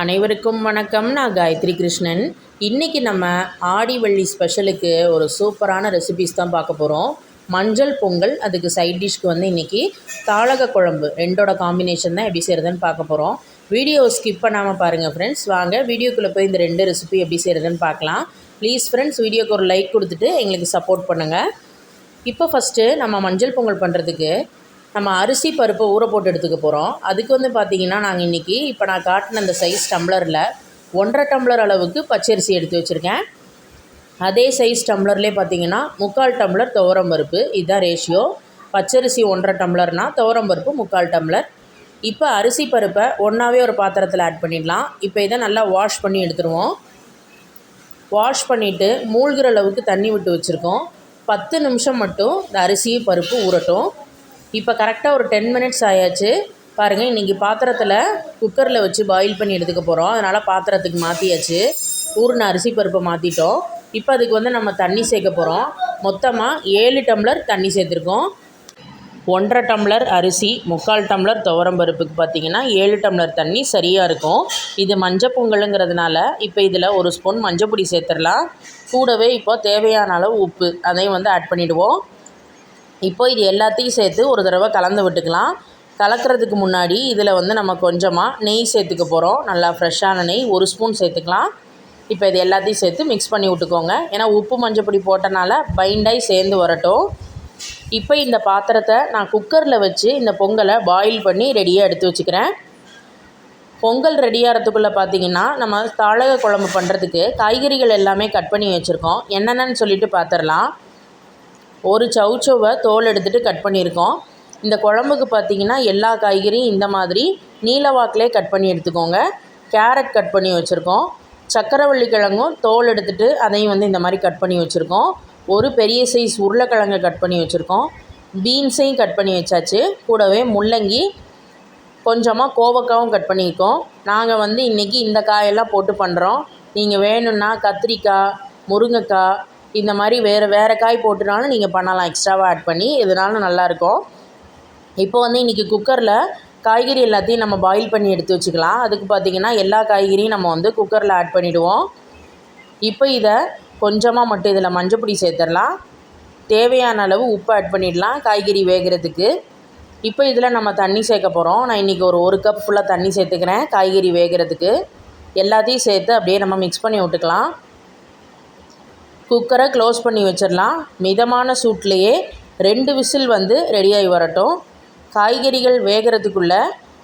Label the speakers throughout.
Speaker 1: அனைவருக்கும் வணக்கம். நான் காயத்ரி கிருஷ்ணன். இன்றைக்கி நம்ம ஆடிவள்ளி ஸ்பெஷலுக்கு ஒரு சூப்பரான ரெசிபிஸ் தான் பார்க்க போகிறோம் மஞ்சள் பொங்கல் அதுக்கு சைட் டிஷ்க்கு வந்து இன்றைக்கி தாளக குழம்பு ரெண்டோட காம்பினேஷன் தான் எப்படி செய்கிறதுன்னு பார்க்க போகிறோம் வீடியோ ஸ்கிப் பண்ணாமல் பாருங்கள் ஃப்ரெண்ட்ஸ் வாங்க வீடியோக்குள்ளே போய் இந்த ரெண்டு ரெசிபி எப்படி செய்கிறதுன்னு பார்க்கலாம். ப்ளீஸ் ஃப்ரெண்ட்ஸ் வீடியோக்கு ஒரு லைக் கொடுத்துட்டு எங்களுக்கு சப்போர்ட் பண்ணுங்கள் இப்போ ஃபஸ்ட்டு நம்ம மஞ்சள் பொங்கல் பண்ணுறதுக்கு நம்ம அரிசி பருப்பை ஊற போட்டு எடுத்துக்க போகிறோம் அதுக்கு வந்து பார்த்திங்கன்னா நாங்கள் இன்றைக்கி இப்போ நான் காட்டின அந்த சைஸ் டம்ளரில் ஒன்றரை டம்ளர் அளவுக்கு பச்சரிசி எடுத்து வச்சுருக்கேன். அதே சைஸ் டம்ளர்லேயே பார்த்தீங்கன்னா முக்கால் டம்ளர் துவரம் பருப்பு. இதுதான் ரேஷியோ பச்சரிசி ஒன்றரை டம்ளர்னால் துவரம் பருப்பு முக்கால் டம்ளர் இப்போ அரிசி பருப்பை ஒன்றாவே ஒரு பாத்திரத்தில் ஆட் பண்ணிடலாம். இப்போ இதை நல்லா வாஷ் பண்ணி எடுத்துருவோம். வாஷ் பண்ணிவிட்டு மூழ்கிற அளவுக்கு தண்ணி விட்டு வச்சுருக்கோம். பத்து நிமிஷம் மட்டும் இந்த அரிசி பருப்பு ஊறட்டும். இப்போ கரெக்டாக ஒரு டென் மினிட்ஸ் ஆயாச்சு. பாருங்கள் இன்றைக்கி பாத்திரத்தில் குக்கரில் வச்சு பாயில் பண்ணி எடுத்துக்க போகிறோம் அதனால் பாத்திரத்துக்கு மாற்றியாச்சு ஊறின அரிசி பருப்பை மாற்றிட்டோம் இப்போ அதுக்கு வந்து நம்ம தண்ணி சேர்க்க போகிறோம் மொத்தமாக ஏழு டம்ளர் தண்ணி சேர்த்துருக்கோம். ஒன்றரை டம்ளர் அரிசி முக்கால் டம்ளர் துவரம் பருப்புக்கு பார்த்திங்கன்னா ஏழு டம்ளர் தண்ணி சரியாக இருக்கும். இது மஞ்சள் பொங்கலுங்கிறதுனால இப்போ இதில் ஒரு ஸ்பூன் மஞ்சள் பொடி சேர்த்துடலாம் கூடவே இப்போ தேவையான அளவு உப்பு அதையும் வந்து ஆட் பண்ணிவிடுவோம் இப்போ இது எல்லாத்தையும் சேர்த்து ஒரு தடவை கலந்து விட்டுக்கலாம். கலக்கிறதுக்கு முன்னாடி இதில் வந்து நம்ம கொஞ்சமாக நெய் சேர்த்துக்க போகிறோம். நல்லா ஃப்ரெஷ்ஷான நெய் ஒரு ஸ்பூன் சேர்த்துக்கலாம். இப்போ இது எல்லாத்தையும் சேர்த்து மிக்ஸ் பண்ணி விட்டுக்கோங்க. ஏன்னா உப்பு மஞ்சள் பொடி போட்டனால பைண்டாகி சேர்ந்து வரட்டும். இப்போ இந்த பாத்திரத்தை நான் குக்கரில் வச்சு இந்த பொங்கலை பாயில் பண்ணி ரெடியாக எடுத்து வச்சுக்கிறேன். பொங்கல் ரெடியாகிறதுக்குள்ளே பார்த்தீங்கன்னா நம்ம தாழக குழம்பு பண்ணுறதுக்கு காய்கறிகள் எல்லாமே கட் பண்ணி வச்சுருக்கோம். என்னென்னு சொல்லிட்டு பார்த்துடலாம். ஒரு சவுச்சவை தோல் எடுத்துகிட்டு கட் பண்ணியிருக்கோம். இந்த குழம்புக்கு பார்த்தீங்கன்னா எல்லா காய்கறியும் இந்த மாதிரி நீலவாக்கிலே கட் பண்ணி எடுத்துக்கோங்க. கேரட் கட் பண்ணி வச்சுருக்கோம். சக்கரவள்ளி கிழங்கும் தோல் எடுத்துகிட்டு அதையும் வந்து இந்த மாதிரி கட் பண்ணி வச்சுருக்கோம். ஒரு பெரிய சைஸ் உருளைக்கிழங்கை கட் பண்ணி வச்சுருக்கோம். பீன்ஸையும் கட் பண்ணி வச்சாச்சு. கூடவே முள்ளங்கி கொஞ்சமாக கோவக்காவும் கட் பண்ணியிருக்கோம். நாங்கள் வந்து இன்றைக்கி இந்த காயெல்லாம் போட்டு பண்ணுறோம் நீங்கள் வேணும்னா கத்திரிக்காய் முருங்கைக்காய் இந்த மாதிரி வேறு வேறு காய் போட்டுனாலும் நீங்கள் பண்ணலாம். எக்ஸ்ட்ராவாக ஆட் பண்ணி இதனால நல்லாயிருக்கும் இப்போ வந்து இன்றைக்கி குக்கரில் காய்கறி எல்லாத்தையும் நம்ம பாயில் பண்ணி எடுத்து வச்சுக்கலாம். அதுக்கு பார்த்திங்கன்னா எல்லா காய்கறியும் நம்ம வந்து குக்கரில் ஆட் பண்ணிவிடுவோம் இப்போ இதை கொஞ்சமாக மட்டும் இதில் மஞ்சப்பொடி சேர்த்துடலாம். தேவையான அளவு உப்பு ஆட் பண்ணிடலாம் காய்கறி வேகிறதுக்கு. இப்போ இதில் நம்ம தண்ணி சேர்க்க போகிறோம் நான் இன்றைக்கி ஒரு ஒரு கப் ஃபுல்லாக தண்ணி சேர்த்துக்கிறேன் காய்கறி வேகிறதுக்கு. எல்லாத்தையும் சேர்த்து அப்படியே நம்ம மிக்ஸ் பண்ணி விட்டுக்கலாம். குக்கரை க்ளோஸ் பண்ணி வச்சிடலாம். மிதமான சூட்லேயே ரெண்டு விசில் வந்து ரெடியாகி வரட்டும். காய்கறிகள் வேகிறதுக்குள்ளே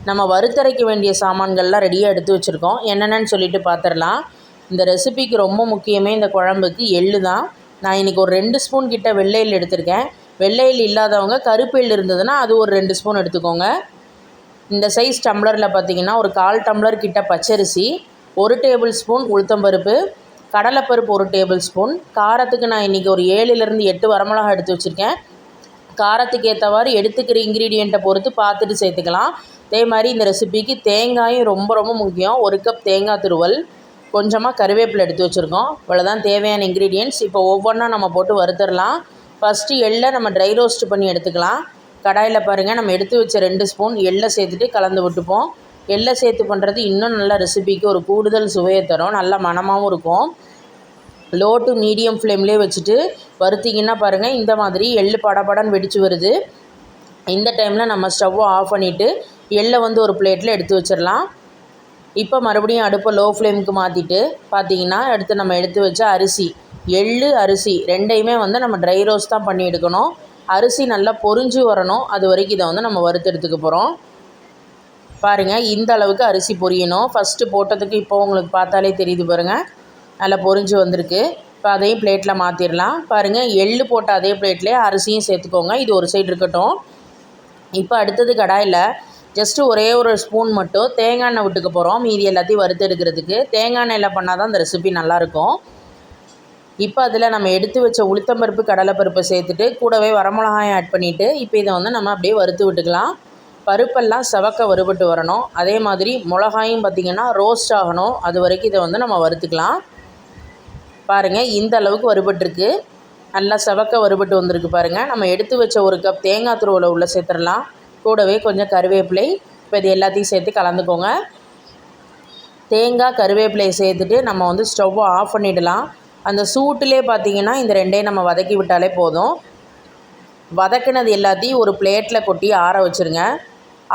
Speaker 1: நம்ம வறுத்தரைக்க வேண்டிய சாமான்கள்லாம் ரெடியாக எடுத்து வச்சுருக்கோம். என்னென்னு சொல்லிட்டு பார்த்துடலாம் இந்த ரெசிபிக்கு ரொம்ப முக்கியமே இந்த குழம்புக்கு எள்ளு தான். நான் இன்றைக்கி ஒரு ரெண்டு ஸ்பூன் கிட்ட வெள்ளை எள் எடுத்திருக்கேன். வெள்ளை எள் இல்லாதவங்க கருப்பு எள் இருந்ததுன்னா அது ஒரு ரெண்டு ஸ்பூன் எடுத்துக்கோங்க. இந்த சைஸ் டம்ளரில் பார்த்திங்கன்னா ஒரு கால் டம்ளர் கிட்ட பச்சரிசி ஒரு டேபிள் ஸ்பூன் உளுத்தம்பருப்பு கடலைப்பருப்பு ஒரு டேபிள் ஸ்பூன். காரத்துக்கு நான் இன்றைக்கி ஒரு ஏழுலேருந்து எட்டு வரமிளகா எடுத்து வச்சுருக்கேன். காரத்துக்கு ஏற்றவாறு எடுத்துக்கிற இன்க்ரீடியண்ட்டை பொறுத்து பார்த்துட்டு சேர்த்துக்கலாம். அதே மாதிரி இந்த ரெசிபிக்கு தேங்காயும் ரொம்ப ரொம்ப முக்கியம். ஒரு கப் தேங்காய் துருவல் கொஞ்சமாக கருவேப்பிலை எடுத்து வச்சுருக்கோம். இவ்வளோதான் தேவையான இன்க்ரீடியன்ட்ஸ் இப்போ ஒவ்வொன்றா நம்ம போட்டு வறுத்துடலாம். ஃபஸ்ட்டு எள்ளை நம்ம ட்ரை ரோஸ்ட் பண்ணி எடுத்துக்கலாம். கடாயில் பாருங்கள் நம்ம எடுத்து வச்ச ரெண்டு ஸ்பூன் எள்ளை சேர்த்துட்டு கலந்து விட்டுப்போம். எள்ளை சேர்த்து பண்ணுறது இன்னும் நல்ல ரெசிபிக்கு ஒரு கூடுதல் சுவையை தரும். நல்ல மணமாகவும் இருக்கும். லோ டு மீடியம் ஃப்ளேம்லேயே வச்சுட்டு வறுத்திங்கன்னா பாருங்கள் இந்த மாதிரி எள்ளு படபடன்னு வெடித்து வருது. இந்த டைமில் நம்ம ஸ்டவ்வை ஆஃப் பண்ணிவிட்டு எள்ளை வந்து ஒரு பிளேட்டில் எடுத்து வச்சிடலாம். இப்போ மறுபடியும் அடுப்பை லோ ஃப்ளேமுக்கு மாற்றிட்டு பார்த்தீங்கன்னா எடுத்து நம்ம எடுத்து வச்ச அரிசி எள்ளு அரிசி ரெண்டையுமே வந்து நம்ம ட்ரை ரோஸ்ட் தான் பண்ணி எடுக்கணும். அரிசி நல்லா பொரிஞ்சு வரணும். அது வரைக்கும் இதை வந்து நம்ம வறுத்து எடுத்துக்க போகிறோம் பாருங்கள் இந்த அளவுக்கு அரிசி பொரியணும். ஃபஸ்ட்டு போட்டதுக்கு இப்போ உங்களுக்கு பார்த்தாலே தெரியுது பாருங்கள் நல்லா பொரிஞ்சு வந்திருக்கு. இப்போ அதையும் பிளேட்டில் மாற்றிடலாம் பாருங்கள் எள் போட்ட அதே பிளேட்லேயே அரிசியும் சேர்த்துக்கோங்க. இது ஒரு சைடு இருக்கட்டும். இப்போ அடுத்தது கடாயில் ஜஸ்ட்டு ஒரே ஒரு ஸ்பூன் மட்டும் தேங்காய் எண்ணெய் விட்டுக்க போகிறோம் மீதி எல்லாத்தையும் வறுத்து எடுக்கிறதுக்கு. தேங்காய் எண்ணெயில் பண்ணால் தான் இந்த ரெசிபி நல்லாயிருக்கும். இப்போ அதில் நம்ம எடுத்து வச்ச உளுத்தம்பருப்பு கடலைப்பருப்பை சேர்த்துட்டு கூடவே வரமிளகாயம் ஆட் பண்ணிவிட்டு இப்போ இதை வந்து நம்ம அப்படியே வறுத்து விட்டுக்கலாம். பருப்பெல்லாம் செவக்க வறுபட்டு வரணும். அதே மாதிரி மிளகாயும் பார்த்திங்கன்னா ரோஸ்ட் ஆகணும். அது வரைக்கும் இதை வந்து நம்ம வறுத்துக்கலாம். பாருங்கள் இந்த அளவுக்கு வறுபட்டுருக்கு. நல்லா செவக்க வறுபட்டு வந்திருக்கு பாருங்கள் நம்ம எடுத்து வச்ச ஒரு கப் தேங்காய் துருவலை உள்ளே சேர்த்துடலாம். கூடவே கொஞ்சம் கருவேப்பிலை. இப்போ இது எல்லாத்தையும் சேர்த்து கலந்துக்கோங்க. தேங்காய் கருவேப்பிலையை சேர்த்துட்டு நம்ம வந்து ஸ்டவ்வை ஆஃப் பண்ணிடலாம். அந்த சூட்டிலே பார்த்தீங்கன்னா இந்த ரெண்டையும் நம்ம வதக்கி விட்டாலே போதும். வதக்கினது எல்லாத்தையும் ஒரு பிளேட்டில் கொட்டி ஆற வச்சுருங்க.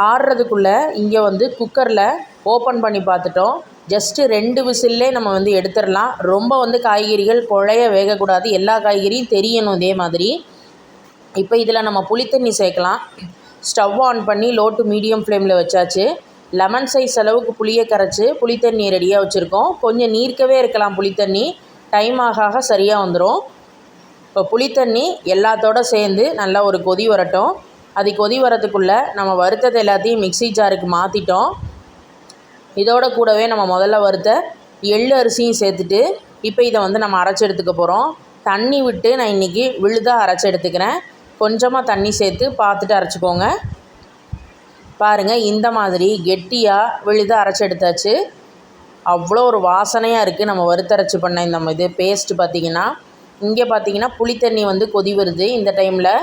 Speaker 1: ஆறுறதுக்குள்ளே இங்கே வந்து குக்கரில் ஓப்பன் பண்ணி பார்த்துட்டோம். ஜஸ்ட்டு ரெண்டு விசில்லே நம்ம வந்து எடுத்துடலாம். ரொம்ப வந்து காய்கறிகள் குழைய வேகக்கூடாது. எல்லா காய்கறியும் தெரியணும் இதே மாதிரி. இப்போ இதில் நம்ம புளித்தண்ணி சேர்க்கலாம். ஸ்டவ் ஆன் பண்ணி லோ டு மீடியம் ஃப்ளேமில் வச்சாச்சு. லெமன் சைஸ் அளவுக்கு புளியை கரைச்சி புளித்தண்ணி ரெடியாக வச்சுருக்கோம். கொஞ்சம் நீர்க்கவே இருக்கலாம் புளித்தண்ணி டைம் ஆக ஆக சரியாக வந்துடும் இப்போ புளித்தண்ணி எல்லாத்தோட சேர்ந்து நல்லா ஒரு கொதி வரட்டும். அது கொதி வரதுக்குள்ளே நம்ம வறுத்தது எல்லாத்தையும் மிக்ஸி ஜாருக்கு மாற்றிட்டோம் இதோட கூடவே நம்ம முதல்ல வறுத்த எள்ளு அரிசியும் சேர்த்துட்டு இப்போ இதை வந்து நம்ம அரைச்சி எடுத்துக்க போகிறோம் தண்ணி விட்டு நான் இன்றைக்கி விழுதாக அரைச்சி எடுத்துக்கிறேன். கொஞ்சமாக தண்ணி சேர்த்து பார்த்துட்டு அரைச்சிக்கோங்க. பாருங்கள் இந்த மாதிரி கெட்டியாக விழுதாக அரைச்சி எடுத்தாச்சு. அவ்வளோ ஒரு வாசனையாக இருக்குது நம்ம வறுத்தரைச்சி பண்ண இந்த இது பேஸ்ட்டு பார்த்திங்கன்னா இங்கே பார்த்தீங்கன்னா புளித்தண்ணி வந்து கொதி வருது. இந்த டைமில்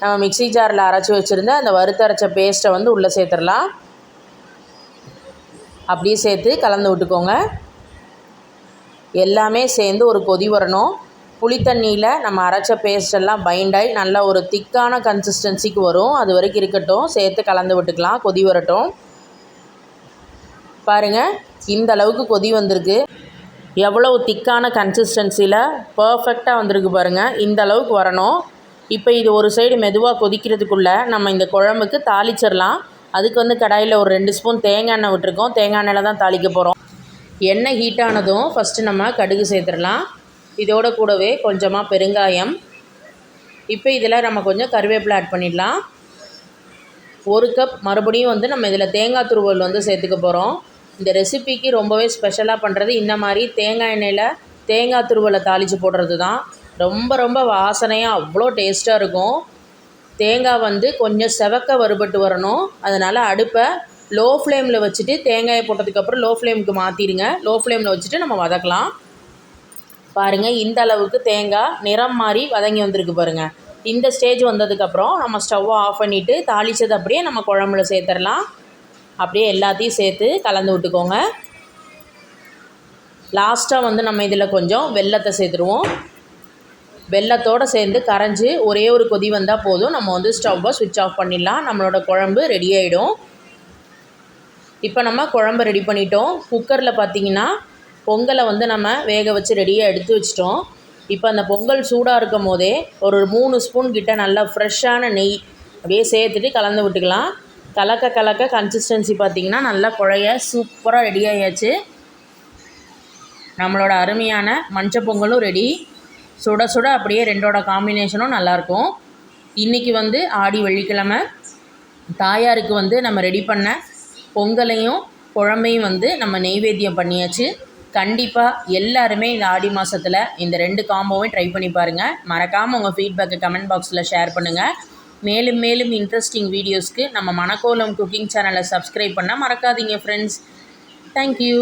Speaker 1: நம்ம மிக்ஸி ஜாரில் அரைச்சி வச்சுருந்த அந்த வறுத்தரைச்ச பேஸ்ட்டை வந்து உள்ளே சேர்த்துடலாம். அப்படியே சேர்த்து கலந்து விட்டுக்கோங்க. எல்லாமே சேர்ந்து ஒரு கொதி வரணும். புளித்தண்ணியில் நம்ம அரைச்ச பேஸ்டெல்லாம் பைண்டாகி நல்லா ஒரு திக்கான கன்சிஸ்டன்சிக்கு வரும். அது வரைக்கும் இருக்கட்டும். சேர்த்து கலந்து விட்டுக்கலாம். கொதி வரட்டும். பாருங்கள் இந்த அளவுக்கு கொதி வந்திருக்கு. எவ்வளோ திக்கான கன்சிஸ்டன்சியில் பர்ஃபெக்டாக வந்திருக்கு பாருங்கள் இந்த அளவுக்கு வரணும். இப்போ இது ஒரு சைடு மெதுவாக கொதிக்கிறதுக்குள்ளே நம்ம இந்த குழம்புக்கு தாளிச்சிடலாம் அதுக்கு வந்து கடாயில் ஒரு ரெண்டு ஸ்பூன் தேங்காய் எண்ணெய் விட்டுருக்கோம். தேங்காய் எண்ணெயில் தான் தாளிக்க போகிறோம் எண்ணெய் ஹீட் ஆனதும் ஃபஸ்ட்டு நம்ம கடுகு சேர்த்துடலாம். இதோட கூடவே கொஞ்சமாக பெருங்காயம். இப்போ இதில் நம்ம கொஞ்சம் கருவேப்பிலை ஆட் பண்ணிடலாம். ஒரு கப் மறுபடியும் வந்து நம்ம இதில் தேங்காய் துருவல் வந்து சேர்த்துக்க போகிறோம் இந்த ரெசிபிக்கு ரொம்பவே ஸ்பெஷலாக பண்ணுறது இந்த மாதிரி தேங்காய் எண்ணெயில் தேங்காய் துருவலை தாளித்து போடுறது தான் ரொம்ப ரொம்ப வாசனையாக அவ்வளோ டேஸ்ட்டாக இருக்கும். தேங்காய் வந்து கொஞ்சம் செவக்க வறுபட்டு வரணும். அதனால் அடுப்பை லோ ஃப்ளேமில் வச்சுட்டு தேங்காயை போட்டதுக்கப்புறம் லோ ஃப்ளேமுக்கு மாற்றிடுங்க லோ ஃப்ளேமில் வச்சுட்டு நம்ம வதக்கலாம். பாருங்கள் இந்த அளவுக்கு தேங்காய் நிறம் மாறி வதங்கி வந்திருக்கு பாருங்கள் இந்த ஸ்டேஜ் வந்ததுக்கப்புறம் நம்ம ஸ்டவ்வை ஆஃப் பண்ணிவிட்டு தாளித்தது அப்படியே நம்ம குழம்புல சேர்த்துடலாம் அப்படியே எல்லாத்தையும் சேர்த்து கலந்து விட்டுக்கோங்க. லாஸ்ட்டாக வந்து நம்ம இதில் கொஞ்சம் வெள்ளத்தை சேர்த்துருவோம். வெள்ளத்தோடு சேர்ந்து கரைஞ்சி ஒரே ஒரு கொதி வந்தால் போதும். நம்ம வந்து ஸ்டவ்வை சுவிட்ச் ஆஃப் பண்ணிடலாம். நம்மளோட குழம்பு ரெடி ஆகிடும் இப்போ நம்ம குழம்பு ரெடி பண்ணிட்டோம். குக்கரில் பார்த்தீங்கன்னா பொங்கலை வந்து நம்ம வேக வச்சு ரெடியாக எடுத்து வச்சிட்டோம். இப்போ அந்த பொங்கல் சூடாக இருக்கும் போதே ஒரு மூணு ஸ்பூன் கிட்ட நல்லா ஃப்ரெஷ்ஷான நெய் அப்படியே சேர்த்துட்டு கலந்து விட்டுக்கலாம். கலக்க கலக்க கன்சிஸ்டன்சி பார்த்திங்கன்னா நல்லா குழைய சூப்பராக ரெடி ஆகியாச்சு நம்மளோட அருமையான மஞ்சள் பொங்கலும் ரெடி சுட சுட அப்படியே ரெண்டோட காம்பினேஷனும் நல்லாயிருக்கும். இன்றைக்கி வந்து ஆடி வெள்ளிக்கிழமை. தாயாருக்கு வந்து நம்ம ரெடி பண்ண பொங்கலையும் குழம்பையும் வந்து நம்ம நெய்வேத்தியம் பண்ணியாச்சு. கண்டிப்பாக எல்லாருமே இந்த ஆடி மாதத்தில் இந்த ரெண்டு காம்போவையும் ட்ரை பண்ணி பாருங்கள் மறக்காமல் உங்கள் ஃபீட்பேக்கை கமெண்ட் பாக்ஸில் ஷேர் பண்ணுங்கள் மேலும் மேலும் இன்ட்ரெஸ்டிங் வீடியோஸ்க்கு நம்ம மணக்கோலம் குக்கிங் சேனலை சப்ஸ்கிரைப் பண்ணால் மறக்காதீங்க ஃப்ரெண்ட்ஸ் தேங்க்யூ